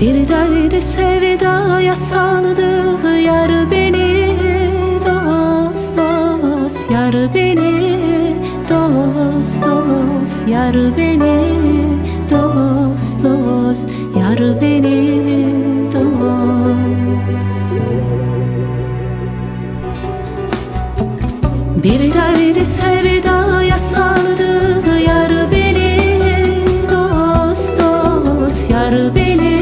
Bir derdi sevdaya sandığı yar beni dost dost. Yar beni dost dost. Yar beni dost dost. Yar beni dost. Bir derdi sevdaya sandığı yar beni dost dost. Yar beni